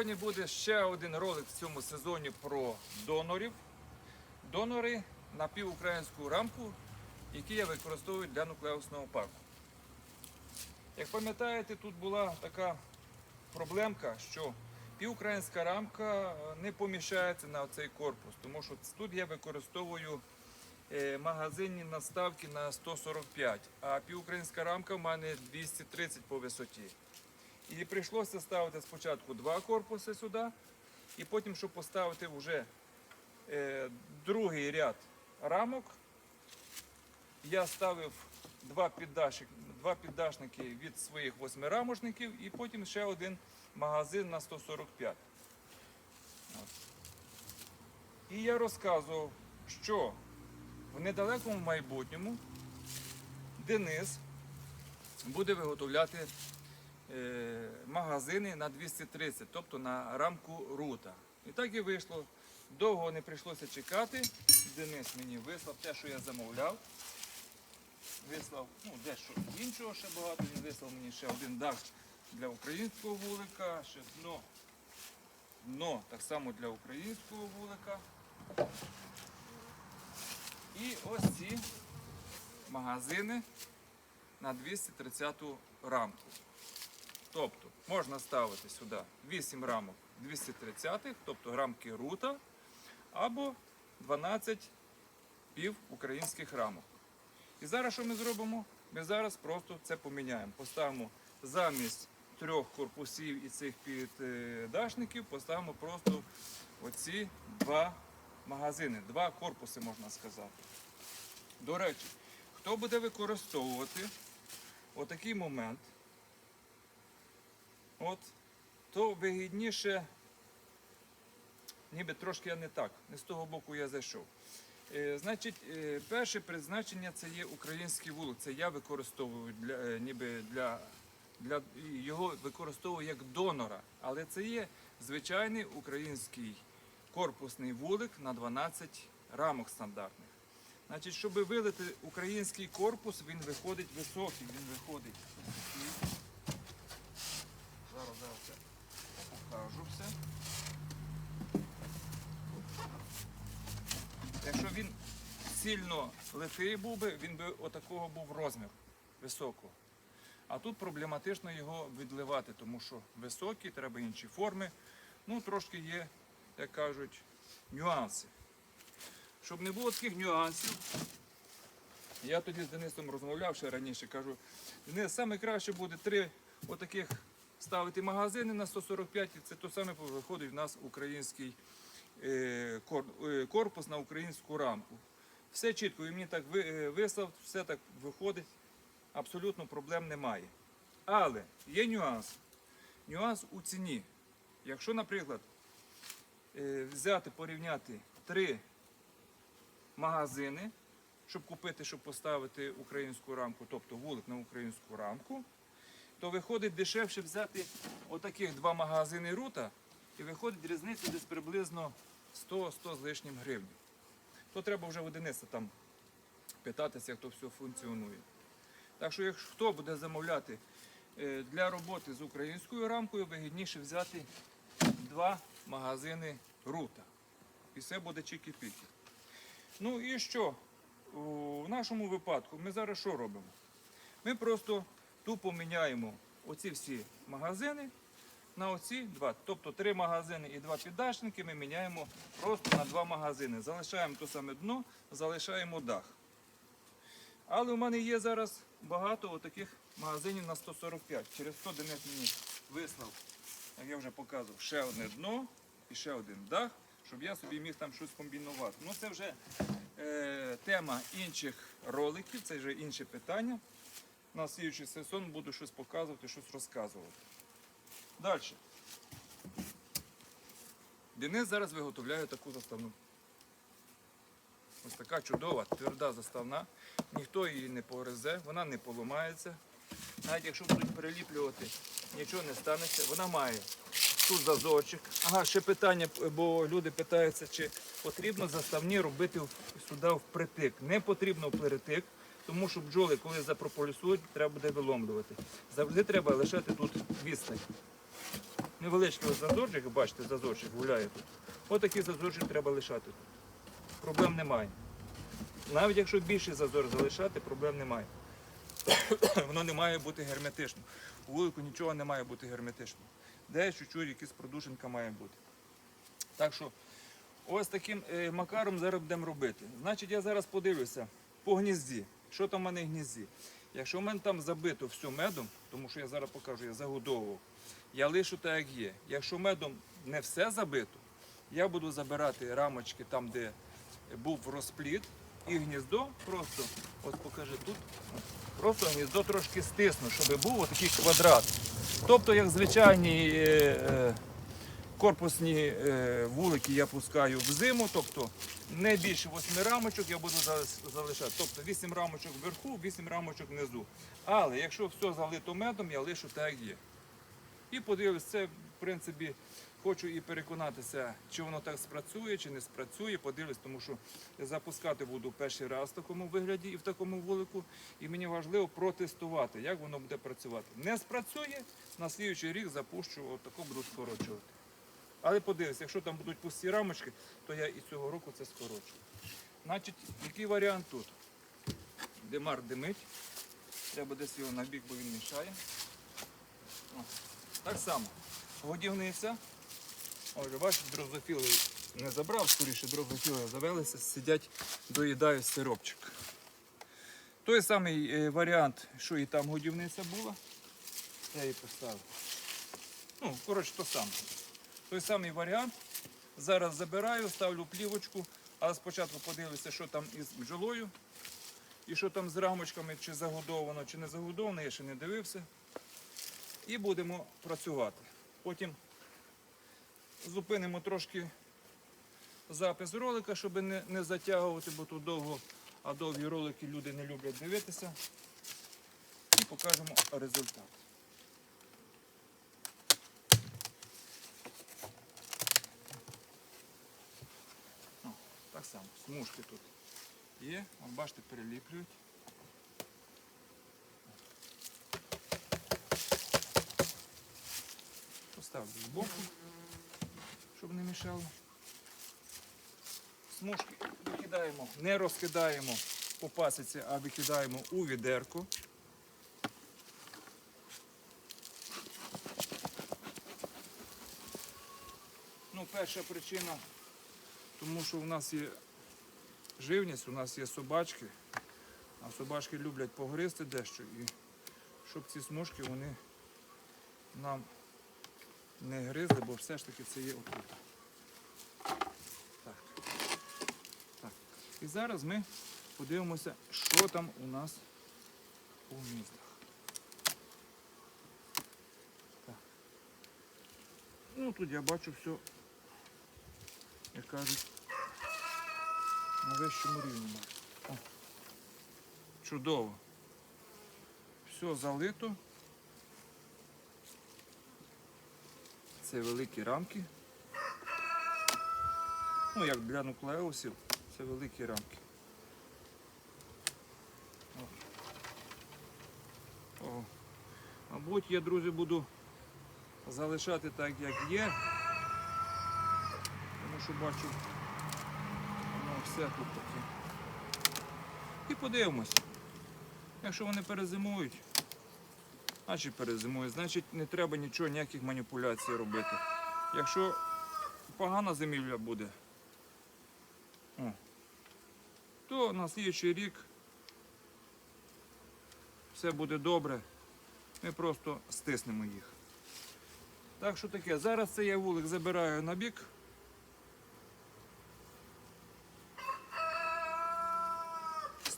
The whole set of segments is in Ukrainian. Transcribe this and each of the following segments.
Сьогодні буде ще один ролик в цьому сезоні про донорів. Донори на півукраїнську рамку, які я використовую для нуклеусного парку. Як пам'ятаєте, тут була така проблемка, що півукраїнська рамка е, не поміщається на цей корпус, тому що тут я використовую е, магазинні наставки на 145, а півукраїнська рамка в мене 230 по висоті. І прийшлося ставити спочатку два корпуси сюди, і потім, щоб поставити вже е, другий ряд рамок, я ставив два, піддашник, два піддашники від своїх восьмирамошників і потім ще один магазин на 145. От. І я розказував, що в недалекому майбутньому Денис буде виготовляти магазини на 230, тобто на рамку рута. І так і вийшло. Довго не прийшлося чекати. Денис мені вислав те, що я замовляв. Вислав ну, дещо іншого ще багато. Він вислав мені ще один дах для українського вулика, ще дно. Дно так само для українського вулика. І ось ці магазини на 230 рамку. Тобто можна ставити сюди 8 рамок 230, тобто рамки рута, або 12 пів українських рамок. І зараз що ми зробимо? Ми зараз просто це поміняємо. Поставимо замість трьох корпусів і цих піддашників, поставимо просто оці два магазини, два корпуси, можна сказати. До речі, хто буде використовувати отакий момент, от, то вигідніше, ніби трошки я не так, не з того боку я зайшов. Е, Значить, е, перше призначення це є український вулик. Це я використовую для, е, ніби для, для його використовую як донора. Але це є звичайний український корпусний вулик на 12 рамок стандартних. Значить, щоб вилити український корпус, він виходить високий, він виходить. такий. Зараз зараз це покажу все. Якщо він сильно литий був би, він би отакого був розмір високого. А тут проблематично його відливати, тому що високий, треба інші форми. Ну, трошки є, як кажуть, нюанси. Щоб не було таких нюансів, я тоді з Денисом розмовляв ще раніше, кажу, Денис, саме краще буде три отаких ставити магазини на 145, і це то саме виходить в нас український е, е, корпус на українську рамку. Все чітко, він мені так е, вислав, все так виходить, абсолютно проблем немає. Але є нюанс. Нюанс у ціні. Якщо, наприклад, взяти, порівняти три магазини, щоб купити, щоб поставити українську рамку, тобто вулик на українську рамку, то виходить дешевше взяти отаких два магазини рута, і виходить різниця десь приблизно 100-100 з лишнім гривень. То треба вже у Дениса там питатися, як то все функціонує. Так що, якщо хто буде замовляти е, для роботи з українською рамкою, вигідніше взяти два магазини рута. І все буде чики-піки. Ну і що? У нашому випадку ми зараз що робимо? Ми просто тупо міняємо оці всі магазини на оці два. Тобто три магазини і два піддашники ми міняємо просто на два магазини. Залишаємо те саме дно, залишаємо дах. Але у мене є зараз багато таких магазинів на 145. Через 100 Денис мені вислав, як я вже показував, ще одне дно і ще один дах, щоб я собі міг там щось комбінувати. Ну це вже е, тема інших роликів, це вже інше питання. На слідчий сезон буду щось показувати, щось розказувати. Далі. Денис зараз виготовляє таку заставну. Ось така чудова, тверда заставна. Ніхто її не погризе, вона не поламається. Навіть якщо будуть переліплювати, нічого не станеться. Вона має тут зазорчик. Ага, ще питання, бо люди питаються, чи потрібно заставні робити сюди впритик. Не потрібно впритик, тому що бджоли, коли запрополісують, треба буде виломлювати. Завжди треба лишати тут відстань. невеличкий зазорчик, бачите, зазорчик гуляє тут. Отакий зазорчик треба лишати тут. Проблем немає. Навіть якщо більший зазор залишати, проблем немає. Воно не має бути герметичним. У вулику нічого не має бути герметичним. Десь чуть-чуть якась продушенка має бути. Так що ось таким е, макаром зараз будемо робити. Значить, я зараз подивлюся по гнізді. Що там в мене в гнізді? Якщо в мене там забито все медом, тому що я зараз покажу, я загодовував, я лишу так, як є. Якщо медом не все забито, я буду забирати рамочки там, де був розпліт, і гніздо просто, от покажи тут, просто гніздо трошки стисну, щоб був отакий квадрат. Тобто, як звичайні е, е, корпусні е, вулики я пускаю в зиму, тобто не більше восьми рамочок я буду залишати. Тобто 8 рамочок вверху, 8 рамочок внизу. Але якщо все залито медом, я лишу так, як є. І подивлюсь, це, в принципі, хочу і переконатися, чи воно так спрацює, чи не спрацює. Подивлюсь, тому що запускати буду перший раз в такому вигляді і в такому вулику. І мені важливо протестувати, як воно буде працювати. Не спрацює, на слідуючий рік запущу, отако буду скорочувати. Але подивись, якщо там будуть пусті рамочки, то я і цього року це скорочу. Значить, який варіант тут? Димар димить. Треба десь його на бік, бо він мішає. О, Так само. Годівниця. Отже, бачите, дрозофіли не забрав, скоріше дрозофіли завелися, сидять, доїдають сиропчик. Той самий е, варіант, що і там годівниця була. Я її поставив. Ну, коротше, то саме. Той самий варіант. Зараз забираю, ставлю плівочку, але спочатку подивлюся, що там із бджолою. І що там з рамочками, чи загодовано, чи не загодовано, я ще не дивився. І будемо працювати. Потім зупинимо трошки запис ролика, щоб не, не затягувати, бо тут довго, а довгі ролики люди не люблять дивитися. І покажемо результат. Само, смужки тут є, Вон, бачите, переліплюють. Поставлю збоку, щоб не мішало. Смужки викидаємо, не розкидаємо по пасіці, а викидаємо у відерку. Ну, перша причина, тому що у нас є живність, у нас є собачки, а собачки люблять погризти дещо і щоб ці смужки вони нам не гризли, бо все ж таки це є отрута. Так. так. І зараз ми подивимося, що там у нас у. Так. Ну тут я бачу все, як кажуть, на вищому рівні. О. Чудово. Все залито. Це великі рамки. Ну, як для нуклеусів, це великі рамки. О. О. Мабуть, я, друзі, буду залишати так, як є. Що бачу, воно все тут таке. І подивимось. Якщо вони перезимують, значить перезимують, значить не треба нічого, ніяких маніпуляцій робити. Якщо погана зимівля буде, о, то на слідчий рік все буде добре. Ми просто стиснемо їх. Так що таке, зараз цей я вулик забираю на бік.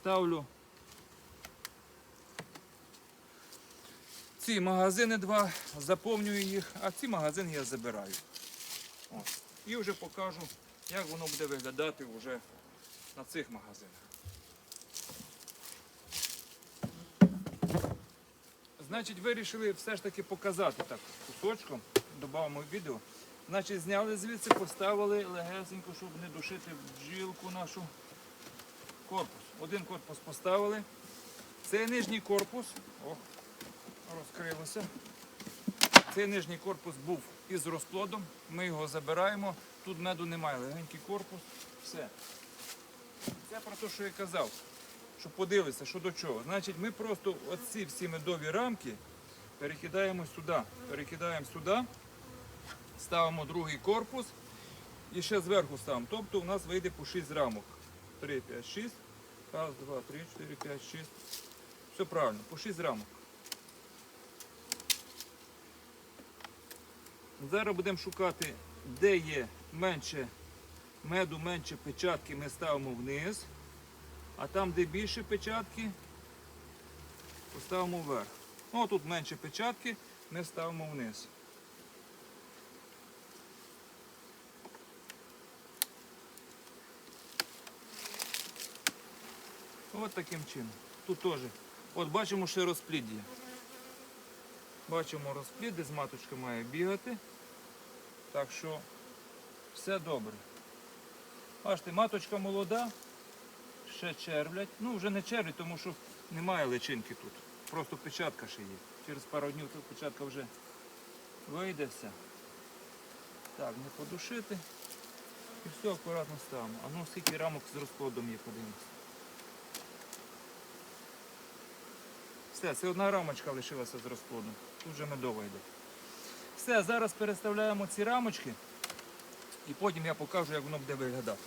Ставлю ці магазини два, заповнюю їх, а ці магазини я забираю. Ось. І вже покажу, як воно буде виглядати вже на цих магазинах. Значить, вирішили все ж таки показати так кусочком, додамо відео. Значить, зняли звідси, поставили легесенько, щоб не душити бджілку нашу корпус. Один корпус поставили. Це нижній корпус. О, розкрилося. Цей нижній корпус був із розплодом. Ми його забираємо. Тут меду немає, легенький корпус. Все. Це про те, що я казав. Щоб подивитися, що до чого. Значить, ми просто оці всі медові рамки перекидаємо сюди. Перекидаємо сюди, ставимо другий корпус і ще зверху ставимо. Тобто у нас вийде по 6 рамок. 3, 5, 6. Раз, два, три, 4, 5, 6. Все правильно, по 6 рамок. Зараз будемо шукати, де є менше меду, менше печатки, ми ставимо вниз. А там, де більше печатки, поставимо вверх. Ну, тут менше печатки, ми ставимо вниз. От таким чином. Тут теж. От бачимо, ще розплід є. Бачимо розплід, десь маточка має бігати. Так що все добре. Бачите, маточка молода, ще червлять. Ну, вже не червлять, тому що немає личинки тут. Просто печатка ще є. Через пару днів тут печатка вже вийде все. Так, не подушити. І все акуратно ставимо. А ну скільки рамок з розплодом є, подивимося. Все, це одна рамочка лишилася з розплодом. Тут вже медова йде. Все, зараз переставляємо ці рамочки і потім я покажу, як воно буде виглядати.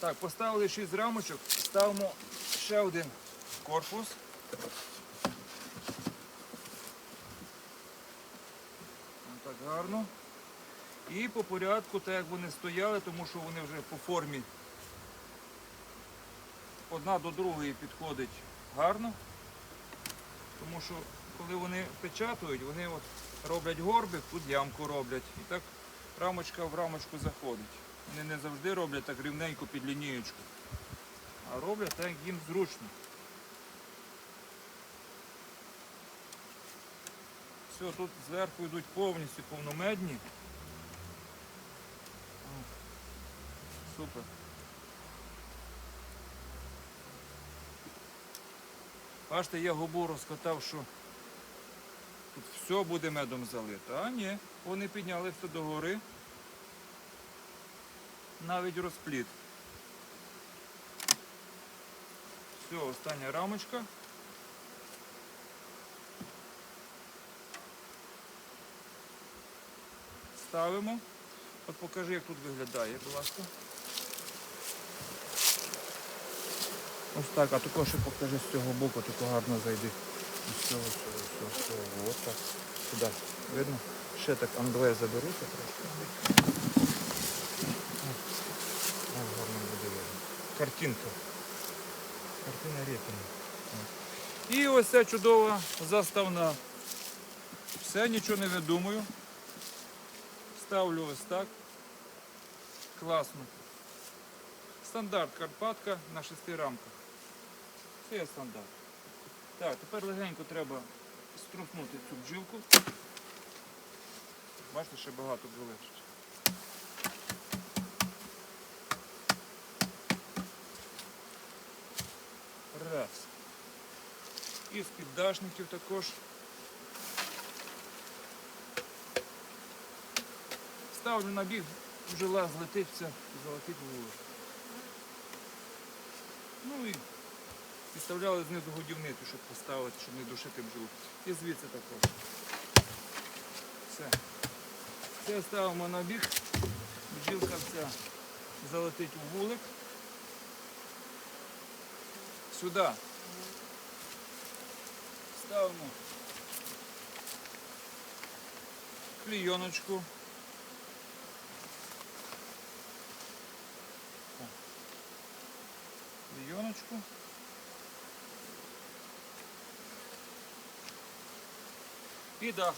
Так, поставили 6 рамочок, ставимо ще один корпус. Так гарно. І по порядку, так як вони стояли, тому що вони вже по формі одна до другої підходить гарно. Тому що коли вони печатають, вони от роблять горбик, тут ямку роблять. І так рамочка в рамочку заходить. Вони не завжди роблять так рівненько під лінієчку, а роблять так, як їм зручно. Все, тут зверху йдуть повністю повномедні. Супер. Бачите, я губу розкатав, що тут все буде медом залито. А ні, вони піднялися до гори. Навіть розпліт. Все, остання рамочка. Ставимо. От покажи, як тут виглядає, будь ласка. Ось так, а також ще покажи з цього боку, тако гарно зайди. Ось цього, цього, цього, ось так. Сюди. Видно? Ще так англе заберуся трошки. Картинка. Картина репіна. І ось ця чудова заставна. Все, нічого не видумую. Ставлю ось так. Класно. Стандарт Карпатка на шести рамках. Це є стандарт. Так, тепер легенько треба струхнути цю бджілку. Бачите, ще багато бджоли. Раз. І з піддашників також. Ставлю на біг, бджола злетить все і залетить в. Ну і підставляли знизу годівницю, щоб поставити, щоб не душити бджолу. І звідси також. Все. Це ставимо на бік. Бджілка вся залетить у вулик. Сюди ставимо клійоночку. клейоночку. І дах.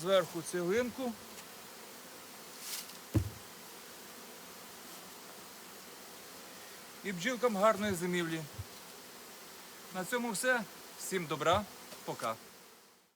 Зверху цеглинку. І бджілкам гарної зимівлі. На цьому все. Всім добра, пока.